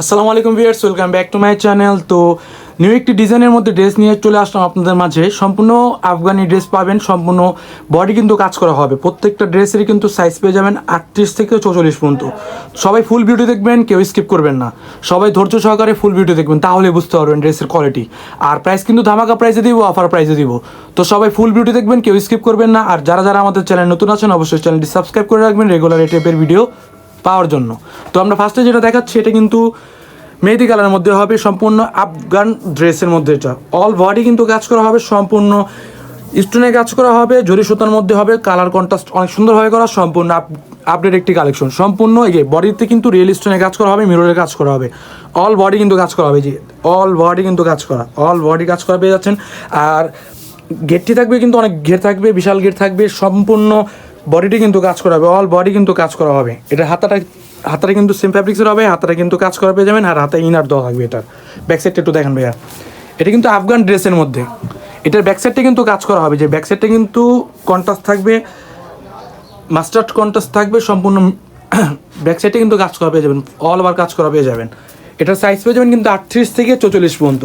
আসসালামু আলাইকুম viewers welcome back to my channel. তো নিউ একটি ডিজাইনের মধ্যে ড্রেস নিয়ে চলে আসলাম আপনাদের মাঝে। সম্পূর্ণ আফগানি ড্রেস পাবেন, সম্পূর্ণ বডি কিন্তু কাজ করা হবে। প্রত্যেকটা ড্রেসেরই কিন্তু সাইজ পেয়ে যাবেন আটত্রিশ থেকে চৌচল্লিশ পর্যন্ত। সবাই ফুল ভিডিও দেখবেন, কেউ স্কিপ করবেন না। সবাই ধৈর্য সহকারে ফুল ভিডিও দেখবেন তাহলে বুঝতে পারবেন ড্রেসের কোয়ালিটি আর প্রাইস কিন্তু ধামাকা প্রাইসে দিব অফার প্রাইসে দিব। তো সবাই ফুল ভিডিও দেখবেন, কেউ স্কিপ করবেন না। আর যারা যারা আমাদের চ্যানেল নতুন আছেন, অবশ্যই চ্যানেলটি সাবস্ক্রাইব করে রাখবেন। রেগুলার এই টাইপের ভিডিও পাওয়ার জন্য। তো আমরা ফার্স্টে যেটা দেখাচ্ছি এটা কিন্তু মেহেদি কালারের মধ্যে হবে সম্পূর্ণ আফগান ড্রেসের মধ্যে এটা। অল বডি কিন্তু কাজ করা হবে, সম্পূর্ণ স্টোনে কাজ করা হবে, জরি সুতার মধ্যে হবে কালার কন্ট্রাস্ট অনেক সুন্দরভাবে করা, সম্পূর্ণ আপডেট একটি কালেকশন সম্পূর্ণ এই যে বডিতে কিন্তু রিয়েল স্টোনে কাজ করা হবে মিররের কাজ করা হবে। অল বডি কিন্তু কাজ করা হবে যে অল বডি কিন্তু কাজ করা অল বডি কাজ করা পেয়ে যাচ্ছেন। আর গেটটি থাকবে কিন্তু অনেক ঘের থাকবে, বিশাল গেট থাকবে, সম্পূর্ণ বডিটি কিন্তু কাজ করা হবে অল বডি কিন্তু কাজ করা হবে। এটা হাতাটা হাতাটা কিন্তু সেম ফ্যাব্রিক্সের হবে, হাতাটা কিন্তু কাজ করা পেয়ে যাবেন, আর হাতে ইনার দেওয়া থাকবে এটার। ব্যাক সাইডটা একটু দেখেন ভাইয়া। এটা কিন্তু আফগান ড্রেসের মধ্যে। এটার ব্যাক সাইডটা কিন্তু কাজ করা হবে, যে ব্যাক সাইডটা কিন্তু কন্ট্রাস্ট থাকবে মাস্টার্ড কন্ট্রাস্ট থাকবে, সম্পূর্ণ ব্যাক সাইডে কিন্তু কাজ করা পেয়ে যাবেন অল ওভার কাজ করা পেয়ে যাবেন। এটার সাইজ পেয়ে যাবেন কিন্তু আটত্রিশ থেকে চৌচল্লিশ পর্যন্ত।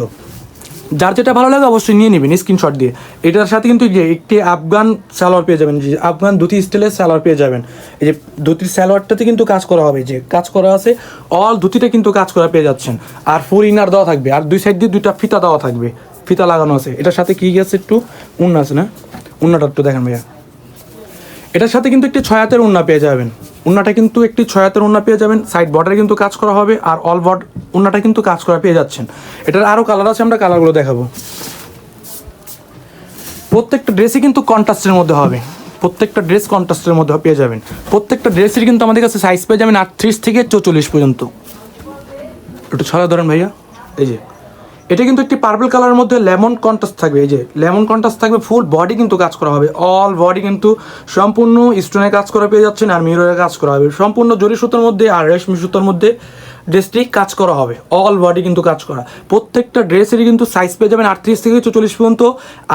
যার যেটা ভালো লাগে অবশ্যই নিয়ে নেবেন স্ক্রিনশট দিয়ে। এটার সাথে কিন্তু যে একটি আফগান সালোয়ার পেয়ে যাবেন যে আফগান ধুতি স্টাইলের সালোয়ার পেয়ে যাবেন। এই যে ধুতির সালোয়ারটাতে কিন্তু কাজ করা হবে যে কাজ করা আছে অল ধুতিটা কিন্তু কাজ করা পেয়ে যাচ্ছেন। আর ফুল ইনার দেওয়া থাকবে, আর দুই সাইড দিয়ে দুইটা ফিতা দেওয়া থাকবে, ফিতা লাগানো আছে। এটার সাথে কি গেছে একটু? উন্না আছে না? উন্নাটা একটু দেখেন ভাইয়া। এটার সাথে কিন্তু একটি ছয় হাতের উন্না পেয়ে যাবেন। উন্নাটা কিন্তু একটি ছয় হাতের উন্না পেয়ে যাবেন সাইড বর্ডারে কিন্তু কাজ করা হবে আর অল বর্ড উন্নাটা কিন্তু কাজ করা পেয়ে যাচ্ছেন। এটার আরও কালার আছে, আমরা কালারগুলো দেখাবো। প্রত্যেকটা ড্রেসই কিন্তু কন্ট্রাস্টের মধ্যে হবে। প্রত্যেকটা ড্রেস কন্ট্রাস্টের মধ্যে পেয়ে যাবেন। প্রত্যেকটা ড্রেসের কিন্তু আমাদের কাছে সাইজ পেয়ে যাবেন আটত্রিশ থেকে চৌচল্লিশ পর্যন্ত। একটু ছড়া ধরেন ভাইয়া। এই যে। এটা কিন্তু একটি পার্পল কালারের মধ্যে লেমন কন্ট্রাস্ট থাকবে। এই যে লেমন কন্ট্রাস্ট থাকবে ফুল বডি কিন্তু কাজ করা হবে। অল বডি কিন্তু সম্পূর্ণ স্টোনে কাজ করা পেয়ে যাচ্ছেন আর মিররে কাজ করা হবে। সম্পূর্ণ জরি সুতোর মধ্যে আর রেশমি সুতোর মধ্যে ড্রেসটি কাজ করা হবে। অল বডি কিন্তু কাজ করা। প্রত্যেকটা ড্রেসেরই কিন্তু সাইজ পেয়ে যাবেন আটত্রিশ থেকে চল্লিশ পর্যন্ত।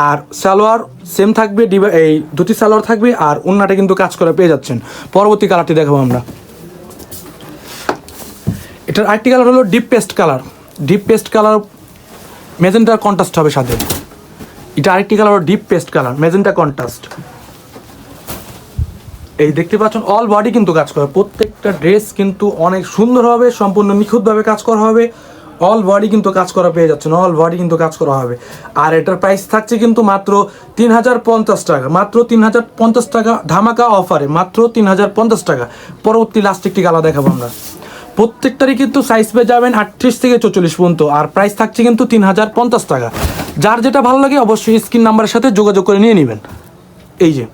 আর সালোয়ার সেম থাকবে ডিবা এই দুটি সালোয়ার থাকবে আর অন্যটা কিন্তু কাজ করা পেয়ে যাচ্ছেন। পরবর্তী কালারটি দেখাবো আমরা। এটার আরেকটি কালার হলো deep paste colour deep paste colour মেজেন্টার contrast হবে সাথে। এটা আরেকটি colour deep paste colour magenta contrast এই দেখতে পাচ্ছেন অল বডি কিন্তু কাজ করা। প্রত্যেকটা ড্রেস কিন্তু অনেক সুন্দর হবে, সম্পূর্ণ নিখুঁতভাবে কাজ করা হবে। অল বডি কিন্তু কাজ করা পেয়ে যাচ্ছেন অল বডি কিন্তু কাজ করা হবে। আর এটার প্রাইস থাকছে কিন্তু মাত্র তিন হাজার পঞ্চাশ টাকা, মাত্র তিন হাজার পঞ্চাশ টাকা ধামাকা অফারে মাত্র তিন হাজার পঞ্চাশ টাকা। পরবর্তী লাস্ট একটি কালার দেখাবো আমরা। প্রত্যেকটারই কিন্তু সাইজ পেয়ে যাবেন আটত্রিশ থেকে চল্লিশ পর্যন্ত। আর প্রাইস থাকছে কিন্তু তিন হাজার পঞ্চাশ টাকা। যার যেটা ভালো লাগে অবশ্যই স্ক্রিন নাম্বারের সাথে যোগাযোগ করে নিয়ে নেবেন। এই যে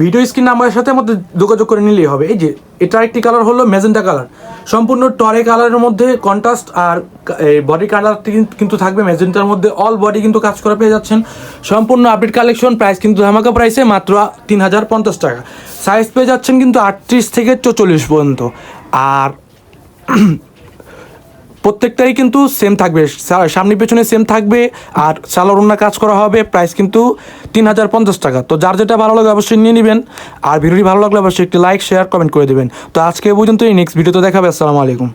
ভিডিও স্ক্রিন নাম্বারের সাথে আমাদের যোগাযোগ করে নিলেই হবে। এই যে, এটার একটি কালার হলো মেজেন্টা কালার সম্পূর্ণ টরে কালারের মধ্যে কন্ট্রাস্ট আর বডি কালার কিন্তু থাকবে মেজেন্টার মধ্যে। অল বডি কিন্তু কাজ করা পেয়ে যাচ্ছেন। সম্পূর্ণ আপডেট কালেকশন প্রাইস কিন্তু ধামাকা প্রাইসে মাত্র তিন হাজার পঞ্চাশ টাকা। সাইজ পেয়ে যাচ্ছেন কিন্তু আটত্রিশ থেকে চল্লিশ পর্যন্ত। আর প্রত্যেকটাই কিন্তু সেম থাকবে। সামনে পেছনে সেম থাকবে আর সালোর অন্য কাজ করা হবে প্রাইস কিন্তু তিন হাজার পঞ্চাশ টাকা। তো যার যেটা ভালো লাগে অবশ্যই নিয়ে নেবেন। আর ভিডিওটি ভালো লাগলে অবশ্যই একটি লাইক শেয়ার কমেন্ট করে দেবেন। তো আজকে পর্যন্ত এই নেক্সট ভিডিওতে দেখাবে। আসসালামু আলাইকুম।